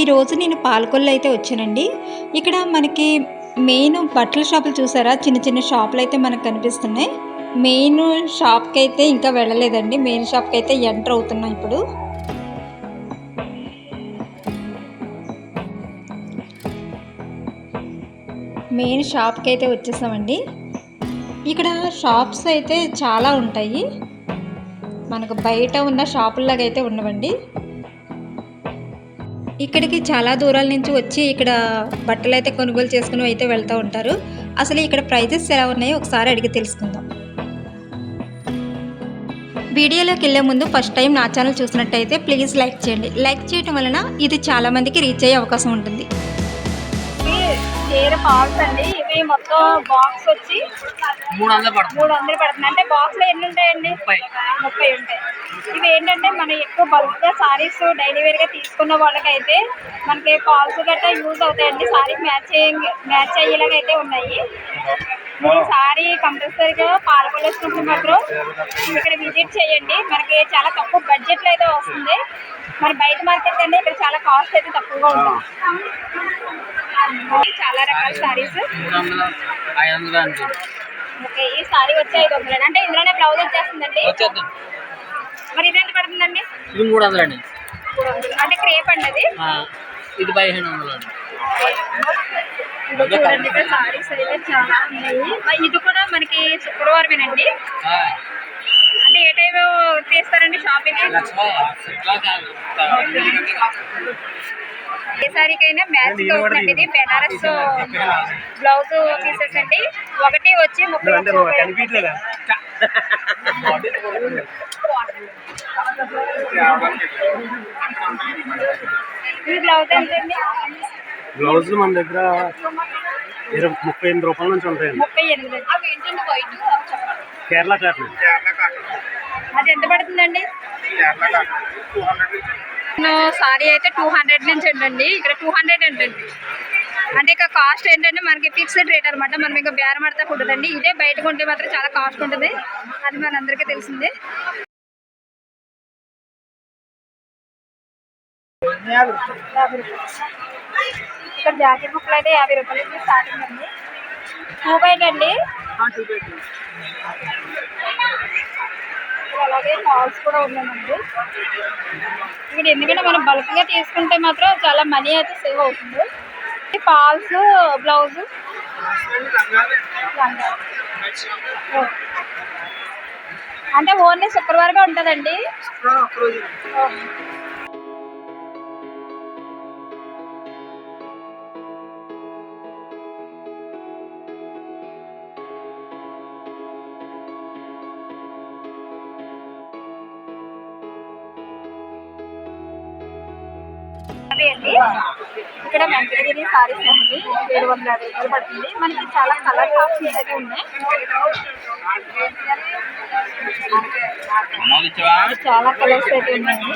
ఈరోజు నేను పాలకొల్లు అయితే వచ్చానండి. ఇక్కడ మనకి మెయిన్ బట్టల షాపులు చూసారా? చిన్న చిన్న షాపులు అయితే మనకు కనిపిస్తున్నాయి. మెయిన్ షాప్కి అయితే ఇంకా వెళ్ళలేదండి. మెయిన్ షాప్కి అయితే ఎంటర్ అవుతున్నాం ఇప్పుడు. మెయిన్ షాప్కి అయితే వచ్చేసామండి. ఇక్కడ షాప్స్ అయితే చాలా ఉంటాయి. మనకు బయట ఉన్న షాపుల్లాగా అయితే ఉండవండి. ఇక్కడికి చాలా దూరాల నుంచి వచ్చి ఇక్కడ బట్టలు అయితే కొనుగోలు చేసుకుని అయితే వెళ్తూ ఉంటారు. అసలు ఇక్కడ ప్రైజెస్ ఎలా ఉన్నాయో ఒకసారి అడిగి తెలుసుకుందాం. వీడియోలోకి వెళ్ళే ముందు ఫస్ట్ టైం నా ఛానల్ చూసినట్టయితే ప్లీజ్ లైక్ చేయండి. లైక్ చేయడం వలన ఇది చాలామందికి రీచ్ అయ్యే అవకాశం ఉంటుంది. చీర అండి. ఇవి మొత్తం బాక్స్ వచ్చి మూడు వందలు పడుతుంది. మూడు వందలు పడుతుంది. అంటే బాక్స్లో ఎన్ని ఉంటాయండి ముప్పై. ముప్పై ఉంటాయి. ఇవి ఏంటంటే మనం ఎక్కువ బల్క్గా సారీస్ డైలీ వేర్గా తీసుకున్న వాళ్ళకైతే మనకి పాల్స్ గట్రా యూజ్ అవుతాయండి. సారీకి మ్యాచ్ మ్యాచ్ అయ్యేలాగా అయితే ఉన్నాయి. మీరు సారీ కంపల్సరీగా పాల్గొలు వచ్చినప్పుడు మాత్రం ఇక్కడ విజిట్ చేయండి. మనకి చాలా తక్కువ బడ్జెట్లో అయితే వస్తుంది. మన బయట మార్కెట్ కంటే ఇక్కడ చాలా కాస్ట్ అయితే తక్కువగా ఉంటుంది. చాలా రకాల సారీస్ ఓకే ఈ సారీ వచ్చి ఐదు వందలు అంటే ఇందులోనే బ్లౌజ్ వచ్చేస్తుందండి? మరి ఇది ఎంత పడుతుందండి? ఇది మూడు వందలు అండి. అంటే క్రేప్ అండి అది? ఇది పదిహేను వందలు అండి ఇది చూడండి ఇక్కడ సారీస్ అయితే చాలా ఉన్నాయి. మరి ఇది కూడా మనకి శుక్రవారమేనండి? అంటే ఏ టైం తీస్తారండి షాపింగ్. ఏ సారీకైనా మ్యాచ్ అవుతుందండి ఇది బెనారస్ బ్లౌజ్ పీసెస్ అండి ఒకటి వచ్చి ముప్పై. ఇది బ్లౌజ్ ఎంతండి? బ్లౌజులు మన దగ్గర ఇరవై ముప్పై ఎనిమిది రూపాయల నుంచి ఉంటాయండి. ముప్పై ఎనిమిది. కేరళ కాటన్ అది ఎంత పడుతుందండి? సారీ అయితే టూ హండ్రెడ్ నుంచి ఉండండి. ఇక్కడ టూ హండ్రెడ్ ఉంటుంది అంటే ఇక కాస్ట్ ఏంటంటే మనకి ఫిక్స్డ్ రేట్ అనమాట మనం ఇంకా బేరం ఆడతా ఉంటుందండి ఇదే బయట కొంటే మాత్రం చాలా కాస్ట్ ఉంటుంది. అది మనందరికీ తెలిసిందే. ఇక్కడ జాకెట్ బుక్లు అయితే యాభై రూపాయలు. స్టార్టింగ్ అండి. టూ బైట్ అండి. అలాగే ఫాల్స్ కూడా ఉన్నాయండి. ఇక్కడ ఎందుకంటే మనం బల్క్గా తీసుకుంటే మాత్రం చాలా మనీ అయితే సేవ్ అవుతుంది. ఫాల్స్ బ్లౌజ్ అంటే ఓన్లీ శుక్రవారమే ఉంటుందండి. అండి. ఇక్కడ వెంకటగిరి సారీస్ అండి ఏడు వందల యాభై రూపాయలు పడుతుంది. మనకి చాలా కలర్ ఆప్షన్స్ అయితే ఉన్నాయి? చాలా కలర్స్ అయితే ఉన్నాయండి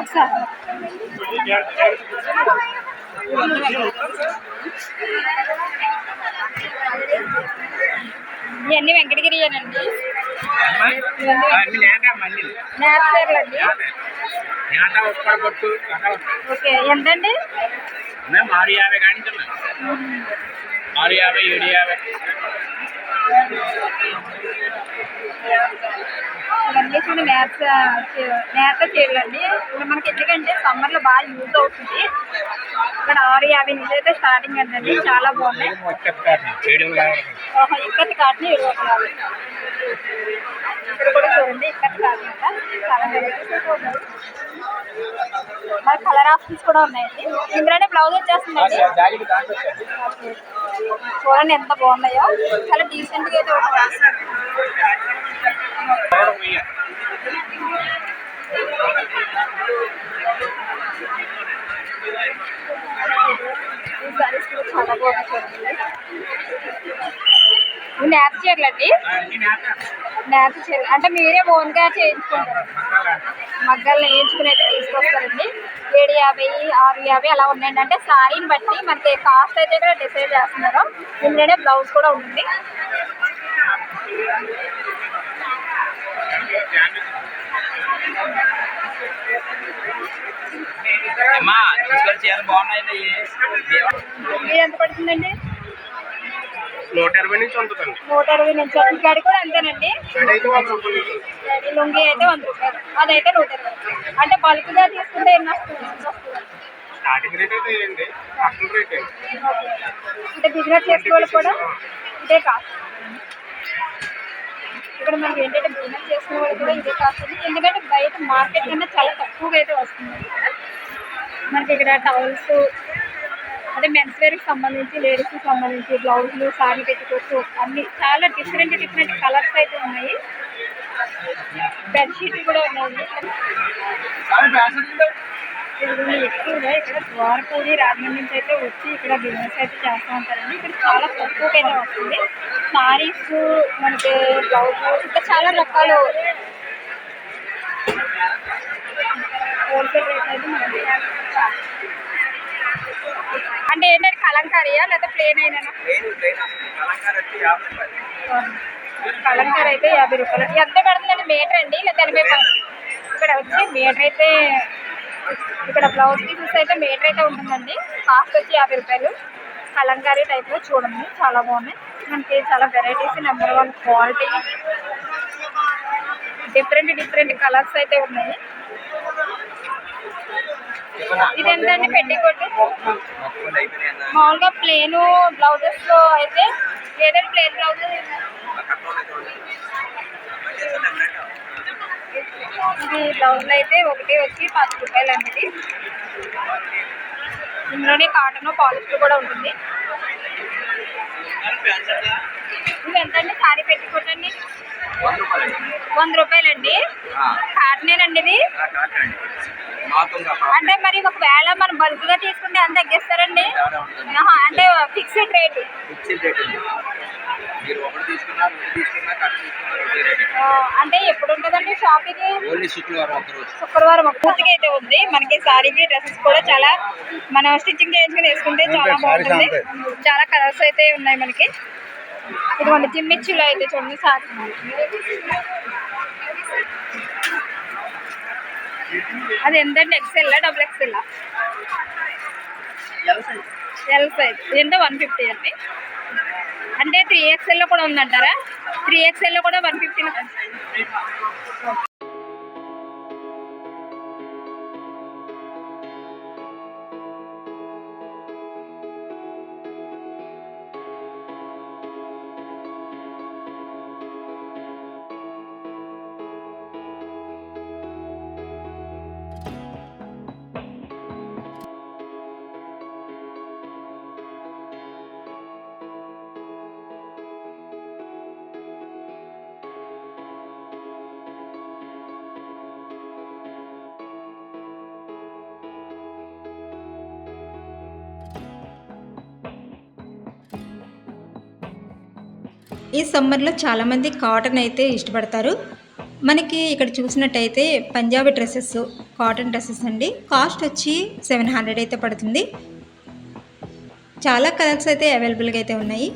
ఒకసారి. ఇవన్నీ వెంకటగిరియేనండి. ఓకే ఎంతండి? ఆరు యాభై కానీ ఆరు యాభై ఏడు యాభై. ఇవన్నీ చూడండి నేత నేత చీరలు అండి ఇప్పుడు మనకి ఎందుకంటే సమ్మర్లో బాగా యూజ్ అవుతుంది. ఇక్కడ ఆరు యాభై నుంచి అయితే స్టార్టింగ్ అండి చాలా బాగున్నాయి. ఏడు యాభై ఓహో, ఇక్కత్ కాటన్ ఇక్కడ కూడా చూడండి ఇక్కత్ కాటన్ చాలా వెరైటీస్ కలర్ ఆప్షన్స్ కూడా ఉన్నాయండి. ఇందులోనే బ్లౌజ్ వచ్చేస్తుందండి. చూడండి ఎంత బాగున్నాయో. చాలా డీసెంట్గా అయితే కూడా నేత చీరలండి నేత చీరలు అంటే మీరే ఓన్గా చేయించుకుంటారు మగ్గల్ని వేయించుకుని అయితే తీసుకొస్తారండి. ఏడు యాభై ఆరు యాభై అలా ఉన్నాయండి. అంటే శారీని బట్టి మనకి కాస్ట్ అయితే ఇక్కడ డిసైడ్ చేస్తున్నారు. ఇందులోనే బ్లౌజ్ కూడా ఉంటుంది. చీరలు బాగున్నాయండి. ఇది ఎంత పడుతుందండి? నూట ఇరవై నుంచి ఉంటుందండి నూట ఇరవై నుంచి. కూడా అంతేనండి? లుంగి అయితే వంద రూపాయలు. అదైతే నూట ఇరవై అంటే బల్క్గా తీసుకుంటే ఎన్ని? స్టార్టింగ్ రేట్ అయితే ఏంటి అసలు రేట్. ఏంటి అంటే బిజినెస్ చేసే వాళ్ళు కూడా ఇదే కాస్ట్. ఇక్కడ మనకి ఏంటంటే బిజినెస్ చేసుకునే వాళ్ళు కూడా ఇదే కాస్ట్. ఎందుకంటే బయట మార్కెట్ కన్నా చాలా తక్కువగా అయితే వస్తుంది. మనకి ఇక్కడ టవల్స్ అదే మెన్స్ వేర్కి సంబంధించి లేడీస్కి సంబంధించి బ్లౌజులు సారీ పెట్టుకోవచ్చు అన్ని చాలా డిఫరెంట్ డిఫరెంట్ కలర్స్ అయితే ఉన్నాయి. బెడ్షీట్ కూడా ఉన్నాయి. ఎక్కువగా ఇక్కడ ద్వారపూడి రాజమండ్రి నుంచి అయితే వచ్చి ఇక్కడ బిజినెస్ అయితే చేస్తూ ఉంటారండి. ఇక్కడ చాలా తక్కువకి వస్తుంది. సారీస్ మనకి బ్లౌజ్ ఇంకా చాలా రకాలు. హోల్సేల్ రేట్ అయితే మనకి అంటే ఏంటంటే కలంకారీయా లేదా ప్లేన్ అయినా కలంకార అయితే యాభై రూపాయలు. ఎంత పడుతుందండి? మీటర్ అండి? లేదా ఎనభై ఇక్కడ వచ్చి మీటర్ అయితే ఇక్కడ బ్లౌజ్ పీసెస్ అయితే మీటర్ అయితే ఉంటుందండి. కాస్ట్ వచ్చి యాభై రూపాయలు. కలంకారీ టైప్లో చూడండి. చాలా బాగున్నాయి. మనకి చాలా varieties number one quality different different colours అయితే ఉన్నాయి. ఇది ఎంతండి పెట్టికోట్ మామూలుగా ప్లేన్ బ్లౌజెస్లో అయితే లేదంటే ప్లేన్ బ్లౌజెస్ ఇది బ్లౌజ్లో అయితే ఒకటి వచ్చి పది రూపాయలు అండి. ఇందులోనే కాటన్ పాలిస్టర్ కూడా ఉంటుంది. ఇవి ఎంతండి? సారీ పెట్టుకోండి వంద రూపాయలండి. కాటనేనండి ఇది? అంటే మరి ఒకవేళ మనం బల్క్గా తీసుకుంటే ఎంత తగ్గిస్తారండి? అంటే ఫిక్స్డ్ రేట్. మీరు ఒకటి తీసుకున్నా రెండు తీసుకున్నా కట్ట తీసుకున్నా ఒకటే రేట్ ఆ, అంటే ఎప్పుడు ఉంటుందండి షాప్ ఇది? ఓన్లీ శుక్రవారం పూర్తిగా అయితే ఉంది. మనకి సారీకి డ్రెస్సెస్ కూడా చాలా మనం స్టిచ్చింగ్ చేయించుకుని వేసుకుంటే చాలా బాగుంటుంది. చాలా కలర్స్ అయితే ఉన్నాయి మనకి. ఇదిగోండి జిమ్మిచ్చిలో అయితే చూడండి సారీ. అది ఎంతండి? XL double XL L size ఎంత? వన్ ఫిఫ్టీ అండి. అంటే త్రీ ఎక్స్ఎల్లో కూడా ఉందంటారా? త్రీ ఎక్స్ఎల్లో కూడా వన్ ఫిఫ్టీ ఈ సమ్మర్లో చాలామంది కాటన్ అయితే ఇష్టపడతారు. మనకి ఇక్కడ చూసినట్టయితే పంజాబీ డ్రెస్సెస్ కాటన్ డ్రెస్సెస్ అండి. కాస్ట్ వచ్చి సెవెన్ హండ్రెడ్ అయితే పడుతుంది. చాలా కలర్స్ అయితే అవైలబుల్గా అయితే ఉన్నాయి.